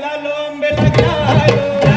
la lombe la gallo.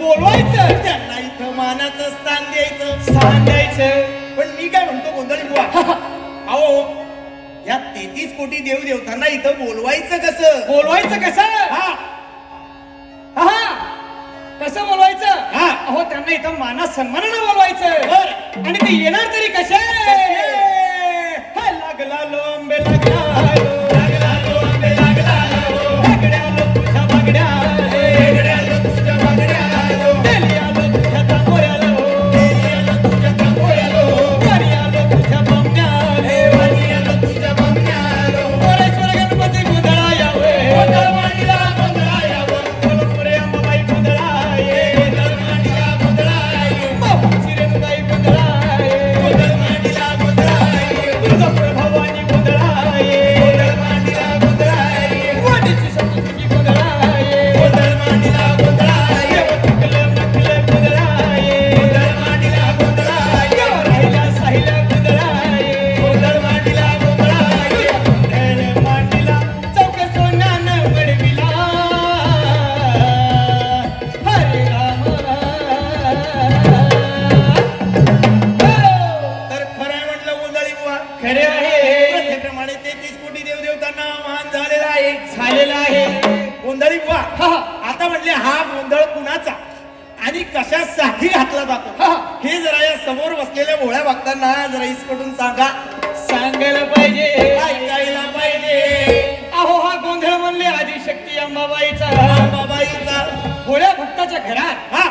बोलवायचं. त्यांना इथं मानाचं स्थान द्यायचं. स्थान द्यायचं. पण मी काय म्हणतो गोंधळी बुवा. अहो या तेहतीस कोटी देव देवतांना इथं बोलवायचं कसं? बोलवायचं कसं? हा. हा कसं बोलवायचं? हा. अहो त्यांना इथं माना सन्मानानं बोलवायचं. आणि ते येणार तरी कसे? लागला लोंबे लागला कशासाठी घातला जातो? हा. जरा या समोर बसलेल्या भोळ्या भक्तांना जरा इसकडून सांगा. सांगायला पाहिजे. ऐकायला पाहिजे. अहो हा गोंधळ म्हणले आदिशक्ती अंबाबाईचा. बाबाईचा भोळ्या भक्ताच्या घरात हा.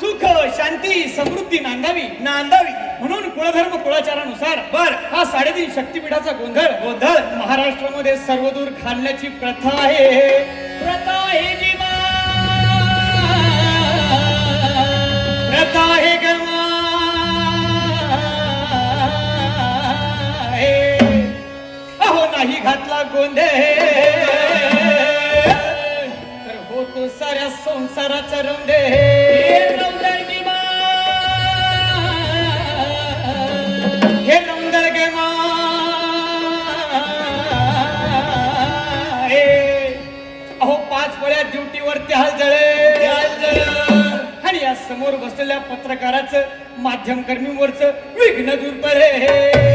सुख शांती समृद्धी नांदावी. नांदावी. म्हणून कुळधर्म कुळाचारानुसार बर. हा साडेतीन शक्तीपीठाचा गोंधळ गोंधळ. महाराष्ट्रामध्ये सर्वदूर घालण्याची प्रथा आहे. प्रथा आहे जी गोंधळ तर होतो साऱ्या संसाराचा रौंदे. हे रौंदळ गे मा. अहो पाच ड्युटीवर त्या जळे आणि या समोर बसलेल्या पत्रकाराचं माध्यम कर्मीवरच विघ्न दूर पडे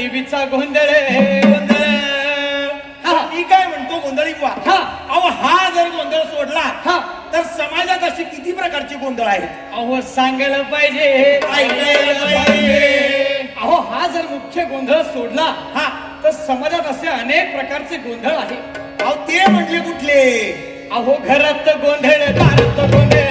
देवीचा गोंधळ हा, मी काय म्हणतो गोंधळी बुवा हा. अहो हा जर गोंधळ सोडला. तर समाजात अशी किती प्रकारचे गोंधळ आहेत? अहो सांगायला पाहिजे. अहो हा जर मुख्य गोंधळ सोडला हा. तर समाजात असे अनेक प्रकारचे गोंधळ आहे अहो ते म्हटले कुठले? अहो घरात गोंधळ दारात गोंधळ.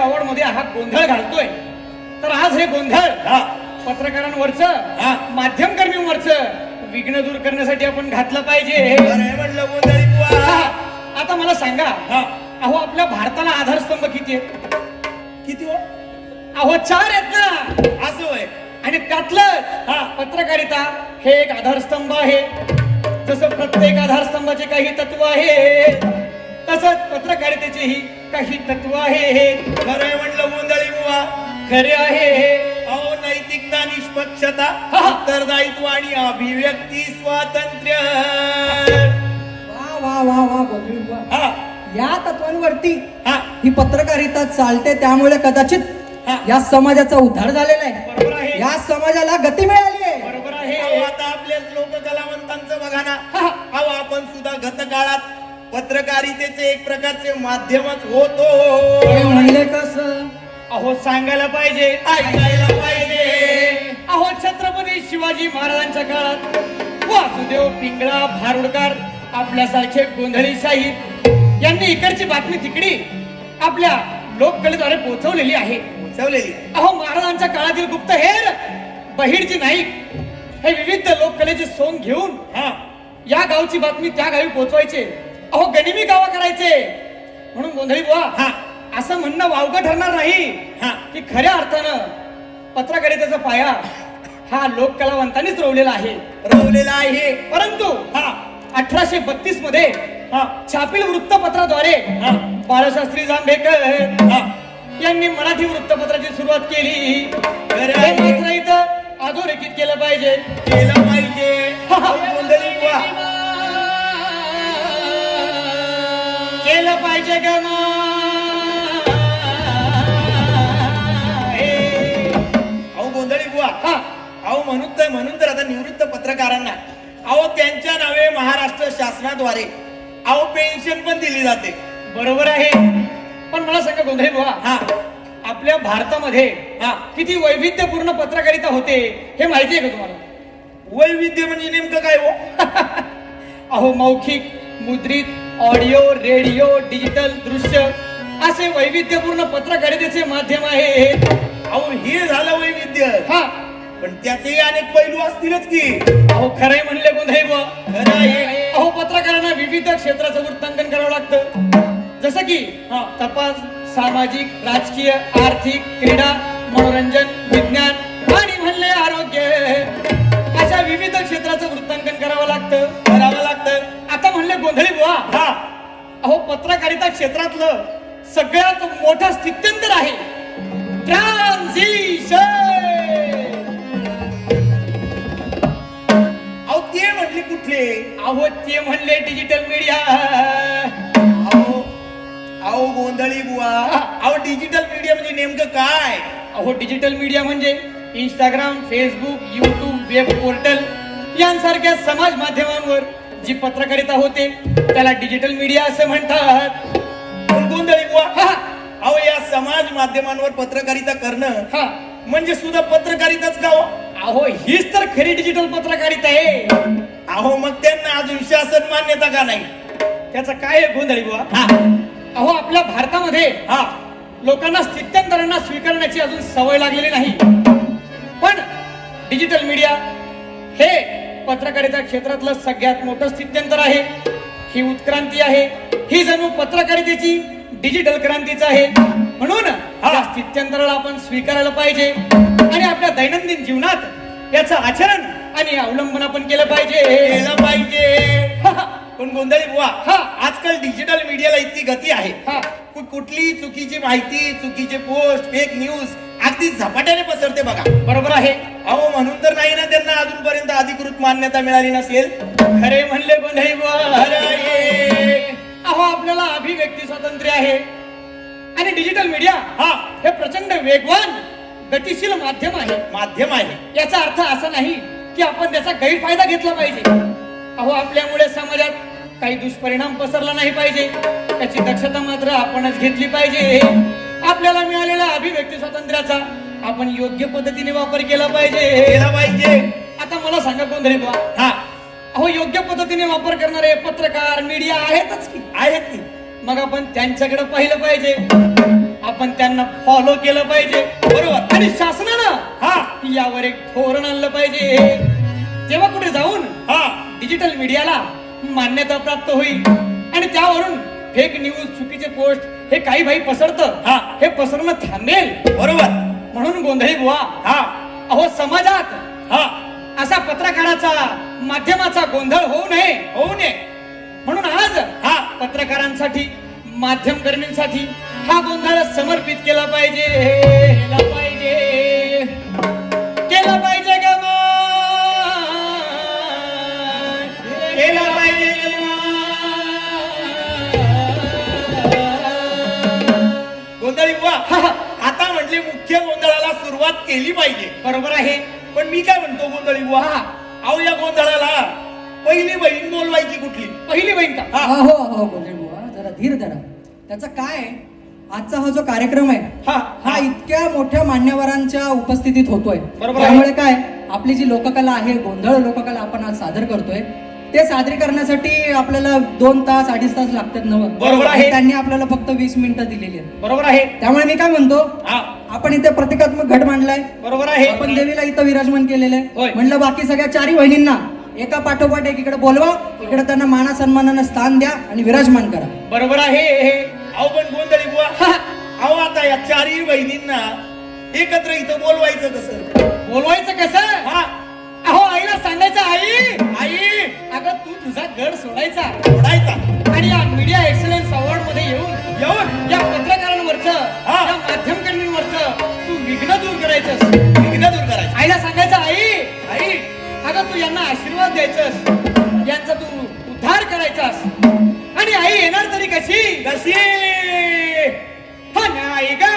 अवॉर्डमध्ये हा गोंधळ घालतोय. तर आज हे गोंधळ हा. पत्रकारांवरच हा. माध्यम कर्मीवरच विघ्न दूर करण्यासाठी आपण घातलं पाहिजे. आता मला सांगा हा. अहो आपल्या भारताला आधारस्तंभ किती आहेत? किती हो? अहो चार आहेत ना. असं होय. आणि त्यातलं हा. पत्रकारिता हे एक आधारस्तंभ आहे. जसं प्रत्येक आधारस्तंभाचे काही तत्व आहे तसंच पत्रकारितेचेही काही तत्व आहे खरंय म्हटलं गोंधळी बुवा. खरे आहे अहो नैतिकता निष्पक्षता हा. उत्तरदायित्व आणि अभिव्यक्ती स्वातंत्र्य. वा वा वा वा गोंधळी. हा. या तत्वांवरती हा. ही पत्रकारिता चालते त्यामुळे कदाचित हा. या समाजाचा उद्धार झालेला आहे. बरोबर आहे. या समाजाला गती मिळाली आहे. बरोबर अहो, आहे आता आपल्या लोक कलावंतांचं बघा ना. हा. अहो आपण सुद्धा गतकाळात पत्रकारितेचे एक प्रकारचे माध्यमच होतो. म्हणले कसं अहो सांगायला पाहिजे ऐकायला पाहिजे. अहो छत्रपती शिवाजी महाराजांच्या काळात वासुदेव पिंगळा भारुडकर आपल्यासारखे गोंधळी शाहीर यांनी इकडची बातमी तिकडी आपल्या लोककलेद्वारे पोहोचवलेली आहे. चवलेली अहो महाराजांच्या काळातील गुप्तहेर बहिरजी नाईक हे विविध लोककलेचे सोंग घेऊन हा. या गावची बातमी त्या गावी पोहोचवायचे. अहो गनिमी गावा करायचे. म्हणून गोंधळी बुवा. हा. असं म्हणणं वावगं ठरणार नाही. हा. की खऱ्या अर्थानं पत्रकारितेचा पाया हा लोककलावंतांनीच रोवलेला आहे. रवलेला आहे. परंतु हा. अठराशे बत्तीसमध्ये हा. छापील वृत्तपत्राद्वारे हा. बाळशास्त्री जांभेकर हा. यांनी मराठी वृत्तपत्राची सुरुवात केली. मात्र इथं अधोरेखित केलं पाहिजे. केलं पाहिजे. केलं पाहिजे ग अहो गोंधळी बुवा. अहो म्हणून तर म्हणून तर आता निवृत्त पत्रकारांना. अहो त्यांच्या नावे महाराष्ट्र शासनाद्वारे. अहो पेन्शन पण दिली जाते. बरोबर आहे. पण मला सांगा गोंधळे बुवा. हा. आपल्या भारतामध्ये हा. किती वैविध्यपूर्ण पत्रकारिता होते हे माहिती आहे का तुम्हाला? वैविध्य म्हणजे नेमकं काय हो? अहो मौखिक मुद्रित ऑडिओ रेडिओ डिजिटल दृश्य असे वैविध्यपूर्ण पत्रकारितेचे माध्यम आहे अहो हे झालं वैविध्य. हा. पण त्याचे अनेक पैलू असतीलच की. अहो खरंय म्हणले बुवा. खरं आहे. अहो पत्रकारांना विविध क्षेत्राचं वृत्तांकन करावं लागतं. जसं की हा. तपास सामाजिक राजकीय आर्थिक क्रीडा मनोरंजन विज्ञान आणि म्हणले आरोग्य. अशा विविध क्षेत्राचं वृत्तांकन करावं लागतं. करावं लागतं. आता म्हणले गोंधळी बुवा. हा. अहो पत्रकारिता क्षेत्रातलं सगळ्यात मोठं स्थित्यंतर आहे. अहो ते म्हटले कुठले? अहो ते म्हणले डिजिटल मीडिया अहो अहो गोंधळी बुवा. अहो डिजिटल मीडिया म्हणजे नेमकं काय? अहो डिजिटल मीडिया म्हणजे Instagram Facebook YouTube web portal यांसारख्या समाज माध्यमांवर जी पत्रकारिता होते त्याला डिजिटल मीडिया असे म्हणतात. गोंधळी बुवा. हा, अहो या समाज माध्यमांवर पत्रकारिता करणं हा. म्हणजे सुद्धा पत्रकारिताच का हो? अहो हीच तर खरी डिजिटल पत्रकारिता आहे. अहो मग त्यांना अजून शासन मान्यता का नाही? त्याचं काय आहे गोंधळी बुवा? हा. अहो आपल्या भारतामध्ये हा. लोकांना स्थित्यंतरांना स्वीकारण्याची अजून सवय लागलेली नाही. पण डिजिटल मीडिया हे पत्रकारिता क्षेत्रातलं सगळ्यात मोठं स्थित्यंतर आहे. ही उत्क्रांती आहे. ही जणू पत्रकारितेची डिजिटल क्रांतीच आहे. म्हणून या स्थित्यंतराला आपण स्वीकारायला पाहिजे. आणि आपल्या दैनंदिन जीवनात याचं आचरण आणि अवलंबन आपण केलं पाहिजे. केलं पाहिजे. पण गोंधळी बुवा हा. आजकाल डिजिटल मीडियाला इतकी गती आहे. हा. कुठली चुकीची माहिती चुकीचे पोस्ट फेक न्यूज अगदी झपाट्याने पसरते बघा. बरोबर आहे? अहो म्हणून तर नाही ना त्यांना अजूनपर्यंत अधिकृत मान्यता मिळाली नसेल. खरे म्हणले. अरे अहो आपल्याला अभिव्यक्ती स्वातंत्र्य आहे. आणि डिजिटल मीडिया हा हे प्रचंड वेगवान गतिशील माध्यम आहे. माध्यम आहे. याचा अर्थ असा नाही की आपण त्याचा गैरफायदा घेतला पाहिजे. अहो आपल्यामुळे समाजात काही दुष्परिणाम पसरला नाही पाहिजे. त्याची दक्षता मात्र आपणच घेतली पाहिजे. आपल्याला मिळालेल्या अभिव्यक्ती स्वातंत्र्याचा आपण योग्य पद्धतीने वापर केला पाहिजे. केला पाहिजे. आता मला सांगा गोंधळी बुवा. हा. अहो योग्य पद्धतीने वापर करणारे पत्रकार मीडिया आहेतच की? आहेत की. मग आपण त्यांच्याकडे पाहिलं पाहिजे. आपण त्यांना फॉलो केलं पाहिजे. बरोबर? आणि शासनानं हा. यावर एक धोरण आणलं पाहिजे. तेव्हा कुठे जाऊन हा. डिजिटल मीडियाला मान्यता प्राप्त होईल आणि त्यावरून फेक न्यूज चुकीचे पोस्ट हे काही भाई पसरतं. हा. हे पसरणं थांबेल. बरोबर. म्हणून गोंधळी बुवा. हा. अहो समाजात हा. असा पत्रकाराचा माध्यमाचा गोंधळ होऊ नये. होऊ नये. म्हणून आज हा. पत्रकारांसाठी माध्यम कर्मींसाठी हा गोंधळ समर्पित केला पाहिजे. केला पाहिजे. म्हणतो गोंधळी बुवा हा. अहो या गोंधळाला पहिली बहीण बोलवायची कुठली पहिली बहीण का हा. अहो गोंधळ बुवा जरा धीर धरा त्याचं काय? आजचा हा जो कार्यक्रम आहे हा हा इतक्या मोठ्या मान्यवरांच्या उपस्थितीत होतोय बरोबर आहे. त्यामुळे काय आपली जी लोककला आहे गोंधळ लोककला आपण आज सादर करतोय ते सादरीकरणासाठी आपल्याला दोन तास अडीच तास लागतात नव. बरोबर आहे. त्यांनी आपल्याला फक्त वीस मिनिटं दिलेली आहेत. बरोबर आहे. त्यामुळे मी काय म्हणतो हा. आपण इथे प्रतिकात्मक घट मांडलाय. बरोबर आहे. आपण देवीला इथं विराजमान केलेलं होय. आहे म्हणलं बाकी सगळ्या चारही बहिणींना एका पाठोपाठ एक इकडे बोलवा इकडे त्यांना माना सन्मानानं स्थान द्या आणि विराजमान करा. बरोबर आहे. अहो पण गोंधळी बुवा. हा. अहो आता या चारही बहिणींना एकत्र इथं बोलवायचं कसं? बोलवायचं कसं? हा. अहो आईला सांगायचं आई आई अगं तू तुझा गड सोडायचा सोडायचा आणि या मीडिया एक्सलन्स अवॉर्डमध्ये येऊन येऊन या पत्रकारांवरच हा. या माध्यम कर्मींवरच तू विघ्न दूर करायचंस. विघ्न दूर करायचं आईला सांगायचं आई आई अगं तू यांना आशीर्वाद द्यायचंस. यांचा तू उद्धार करायचास. आणि आई येणार तरी कशी? कशी? हा नाही ग.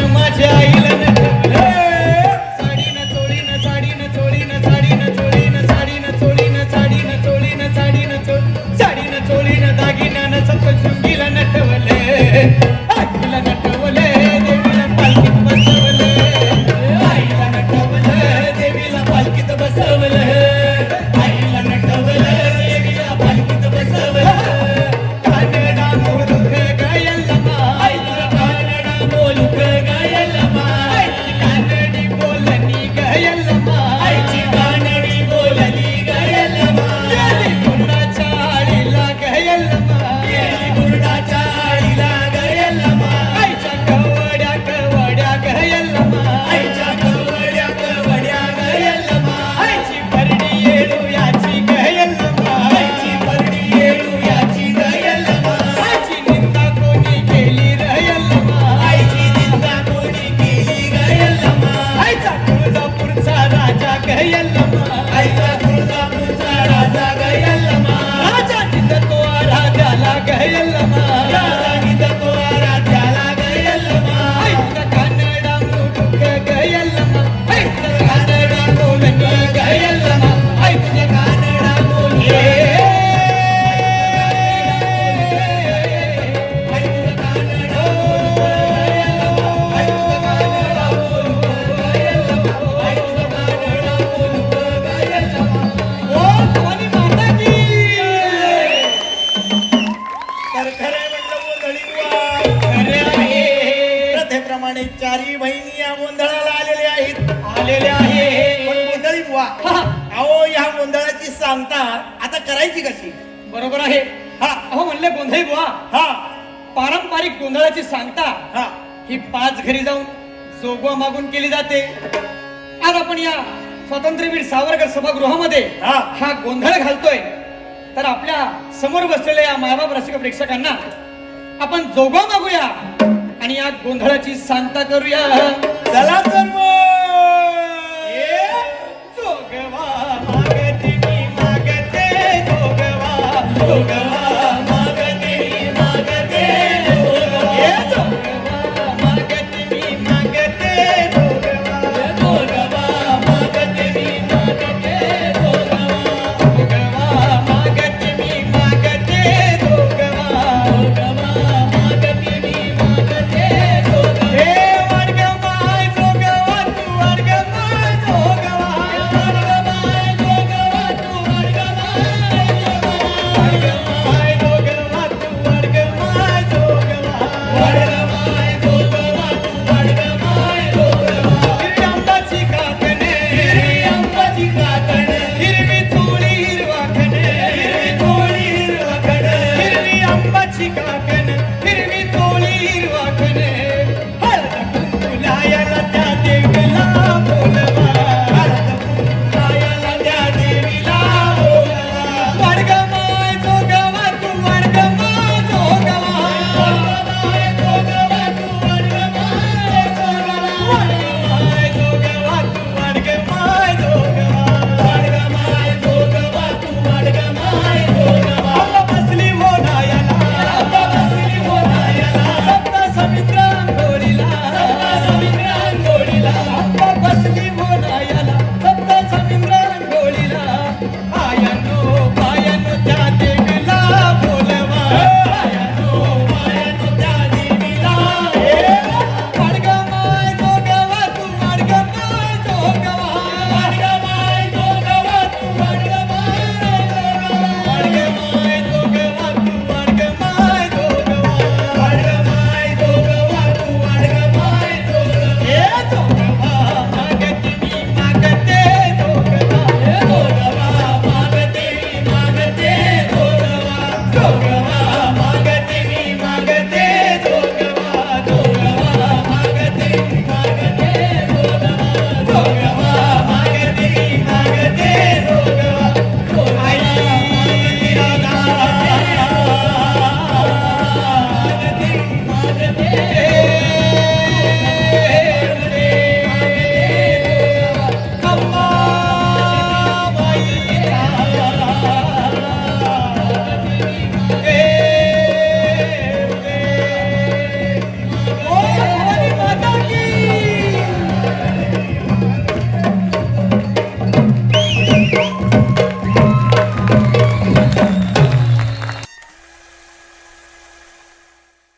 माझ्या आई फगवा मागून केली जाते. आज आपण या स्वातंत्र्यवीर सावरकर सभागृहामध्ये हा. गोंधळ घालतोय. तर आपल्यासमोर बसलेल्या या मायबाप रसिक प्रेक्षकांना आपण जोगा मागूया आणि या गोंधळाची सांगता करूया. चला तर मग. मागते जोगवा जोगवा